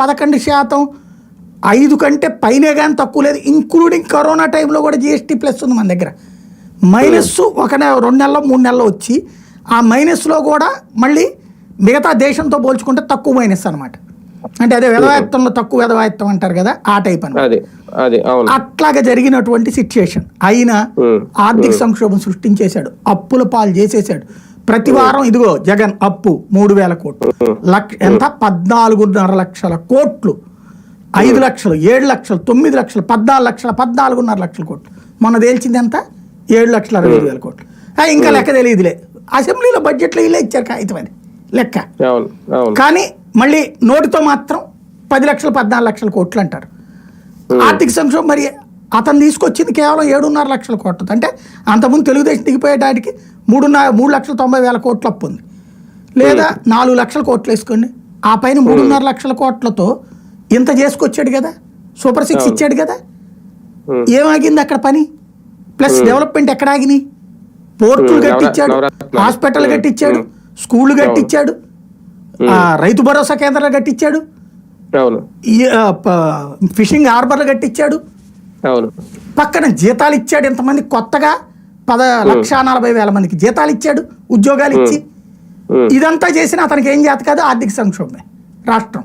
పదకొండు శాతం. ఐదు కంటే పైనే కానీ తక్కువ లేదు. ఇంక్లూడింగ్ కరోనా టైంలో కూడా జిఎస్టీ ప్లస్ ఉంది మన దగ్గర. మైనస్ ఒక నెల రెండు నెలలు మూడు నెలలు వచ్చి ఆ మైనస్లో కూడా మళ్ళీ మిగతా దేశంతో పోల్చుకుంటే తక్కువ మైనస్ అనమాట అంటే అదే వెధవాయత్తంలో తక్కువ వెధవాయత్తం అంటారు కదా ఆ టైప్ అవును. అట్లాగా జరిగినటువంటి సిచ్యుయేషన్ అయినా ఆర్థిక సంక్షోభం సృష్టించేశాడు. అప్పుల పాలు చేసేసాడు ప్రతి వారం ఇదిగో జగన్ అప్పు మూడు వేల కోట్లు. లక్ష ఎంత? పద్నాలుగున్నర లక్షల కోట్లు. ఐదు లక్షలు ఏడు లక్షలు తొమ్మిది లక్షలు పద్నాలుగు లక్షల పద్నాలుగున్నర లక్షల కోట్లు. మొన్న తేల్చింది ఎంత? ఏడు లక్షల అరవై ఐదు వేల కోట్లు. ఇంకా లెక్క తెలియదులే. అసెంబ్లీలో బడ్జెట్లో ఇలా ఇచ్చారు కాగితం అది లెక్క. కానీ మళ్ళీ నోటితో మాత్రం పది లక్షలు పద్నాలుగు లక్షల కోట్లు అంటారు. ఆర్థిక సంక్షోభం మరి అతను తీసుకొచ్చింది కేవలం ఏడున్నర లక్షల కోట్లు అంటే అంతకుముందు తెలుగుదేశం దిగిపోయేటానికి మూడున్నర మూడు లక్షల తొంభై వేల కోట్లు అప్పు ఉంది. లేదా నాలుగు లక్షల కోట్లు వేసుకోండి. ఆ పైన మూడున్నర లక్షల కోట్లతో ఇంత చేసుకొచ్చాడు కదా? సూపర్ సిక్స్ ఇచ్చాడు కదా? ఏమాగింది అక్కడ పని? ప్లస్ డెవలప్మెంట్ ఎక్కడ ఆగినాయి పోర్టులు కట్టించాడు. హాస్పిటల్ కట్టించాడు స్కూళ్ళు కట్టించాడు రైతు భరోసా కేంద్రాలు కట్టించాడు ఫిషింగ్ హార్బర్లు కట్టించాడు. అవును. పక్కన జీతాలు ఇచ్చాడు ఇంతమంది కొత్తగా. పద లక్ష నలభై వేల మందికి జీతాలు ఇచ్చాడు ఉద్యోగాలు ఇచ్చి. ఇదంతా చేసిన అతనికి ఏం చేత కాదు ఆర్థిక సంక్షోభమే రాష్ట్రం.